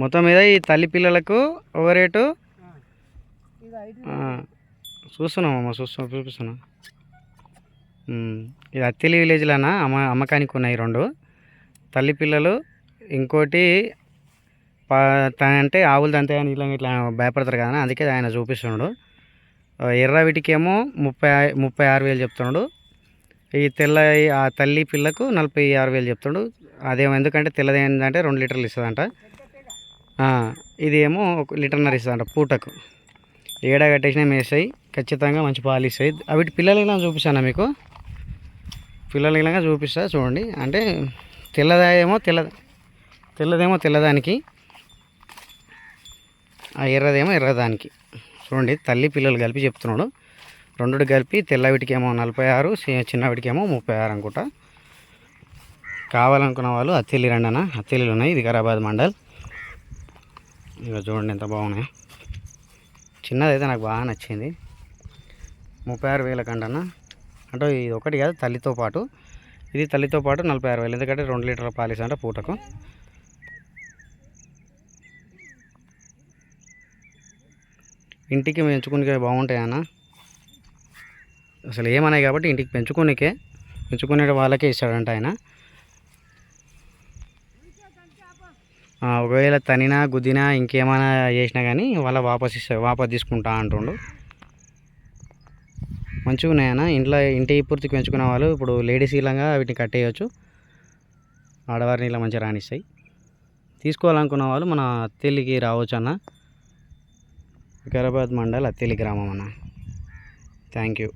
మొత్తం మీద ఈ తల్లి పిల్లలకు ఒక రేటు? ఇది చూస్తున్నాం అమ్మ చూస్తున్నా చూపిస్తున్నా. ఇది అత్తిలి విలేజ్లోనా అమ్మ అమ్మకానికి ఉన్నాయి రెండు. తల్లి పిల్లలు ఇంకోటి అంటే ఆవులు తంతే అని ఇట్లా ఇట్లా భయపడతారు కదా అందుకే ఆయన చూపిస్తున్నాడు. ఎర్ర వీటికేమో ముప్పై ముప్పై ఆరు వేలు చెప్తున్నాడు. ఈ తెల్ల ఆ తల్లి పిల్లకు నలభై ఆరు వేలు చెప్తాడు. అదేమో ఎందుకంటే తెల్లది ఏంటంటే రెండు లీటర్లు ఇస్తుందంట. ఇది ఏమో ఒక లీటర్న్నర ఇస్తుందంట పూటకు. ఏడా కట్టేసినా మేస్తాయి ఖచ్చితంగా మంచి పాలు ఇస్తాయి. వీటి పిల్లలకి చూపిస్తాను మీకు? పిల్లలకి చూపిస్తా చూడండి. అంటే తెల్లదేమో తెల్ల తెల్లదేమో తెల్లదానికి ఆ ఎర్రదేమో ఎర్రదానికి. చూడండి తల్లి పిల్లలు కలిపి చెప్తున్నాడు. రెండు కలిపి తెల్ల వీటికేమో నలభై ఆరు చిన్నవిటికేమో చిన్న వీటికేమో ముప్పై ఆరు అనుకుంటా. కావాలనుకున్న వాళ్ళు అత్తిల్లి రండి అన్న అత్తెల్లిలు ఉన్నాయి వికారాబాద్ మండల్. ఇక చూడండి ఎంత బాగున్నాయి. చిన్నదైతే నాకు బాగా నచ్చింది. ముప్పై ఆరు వేల కంటన్నా అంటే ఇది ఒకటి కాదు తల్లితో పాటు. ఇది తల్లితో పాటు నలభై ఆరు వేలు ఎందుకంటే రెండు లీటర్ల పాలిస్ అంటే పూటకు. ఇంటికి మేము బాగుంటాయి బాగుంటాయన్నా? అసలు ఏమన్నాయి కాబట్టి ఇంటికి పెంచుకునేకే పెంచుకునే వాళ్ళకే ఇస్తాడంట ఆయన. ఒకవేళ తనినా గుద్దినా ఇంకేమైనా చేసినా కానీ వాళ్ళ వాపస్ ఇస్తా వాపస్ తీసుకుంటా అంటుండు. మంచిగా ఉన్నాయన్న ఇంట్లో ఇంటి పూర్తికి పెంచుకునే వాళ్ళు ఇప్పుడు లేడీస్ ఇలాగా వీటిని కట్టేయచ్చు. ఆడవారిని ఇలా మంచిగా రాణిస్తాయి తీసుకోవాలనుకున్న వాళ్ళు మన అత్తిల్లికి రావచ్చు అన్న. వికారాబాద్ మండల్ అత్తిల్లి గ్రామం అన్న. Thank you.